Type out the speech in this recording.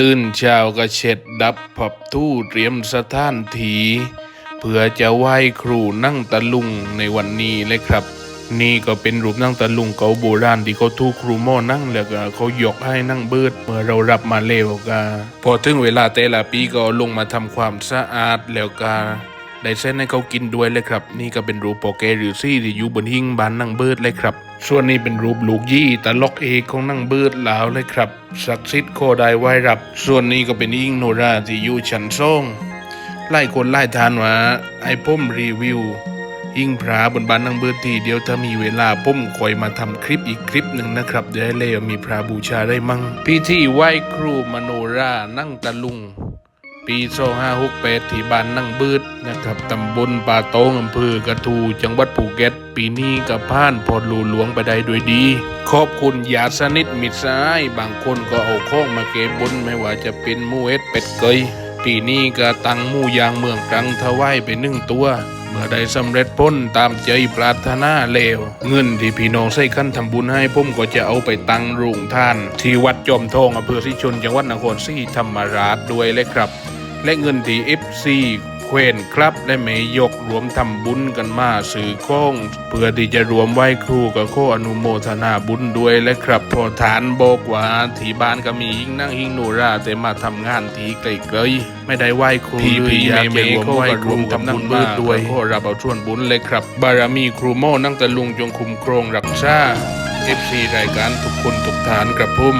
ตื่นเช้าก็เช็ดดับผับทู่เตรียมสถานทีเพื่อจะไหว้ครูนั่งตะลุงในวันนี้เลยครับ นี่ก็เป็นรูปนั่งตะลุงเก่าโบราณที่เขาทูครูหม่อนั่งแล้วก็เขายกให้นั่งเบิดเมื่อเรารับมาเลวกาพอถึงเวลาแต่ละปีก็ลงมาทำความสะอาดแล้วกา ได้เส้นให้เขากินด้วยเลยครับ นี่ก็เป็นรูปโปเกหรือซี่ที่อยู่บนหิ้งบานนั่งเบิดเลยครับ ส่วนนี้เป็นรูปลูกยี่ตลกเอกของนั่งเบิดลาวเลยครับศักดิ์สิทธิ์โคได้ไหว้รับ ส่วนนี้ก็เป็นหิ้งโนราที่อยู่ชั้นซ่องไล่คนไล่ทานว่าไอ้พ่มรีวิวยิ่งพระบนบ้านนางเบิดทีเดียวถ้ามีเวลาปุ้มคอยมาทำคลิปอีกคลิปหนึ่งนะครับเดี๋ยวให้เลยมีพระบูชาได้มั่งพิธีไหว้ครูมโนรานั่งตะลุง ปี2568ที่บ้านนั่งบิดนะครับตำบลป่าโตงอำเภอกระทู จังหวัดภูเก็ต ปีนี้กับผ่านพอดลูหลวงไปได้ด้วยดี ขอบคุณญาสนิทมิตรสายบางคนก็เอาข้องมาเก็บบนไม่ว่าจะเป็นมูเอ็ดเป็ดเกยปีนี้ก็ตังมูยางเมืองตรังถวายไปหนึ่งตัว เมื่อได้สำเร็จพ้นตามใจปรารถนาแล้วเงินที่พี่น้องใส่ขั้นทำบุญให้ผมก็จะเอาไปตังโรงท่าน ที่วัดจอมทองอำเภอสิชนจังหวัดนครศรีธรรมราชด้วยเลยครับ และเงินที่ FC เควนครับ และเมยกรวมทำบุญกันมาสื่อข้องเพื่อที่จะรวมไหว้ครูกับข้ออนุโมทนาบุญด้วยและครับพอฐานบอกว่าที่บ้านก็มีหิ้งนั่งหิ้งโนราแต่มาทำงานที่ไกลๆไม่ได้ไหว้ครูพี่เลยพี่อยากเมไปย์รวมไหว้ครูเขาก็รวมทำนั่งทำบุญเบิดมาด้วยขอรับเอาส่วนบุญเลยครับ บารมีครูโม่นั่งตะลุงจงคุ้มครองรักษา FC รายการทุกคนทุกฐานกระพุ่ม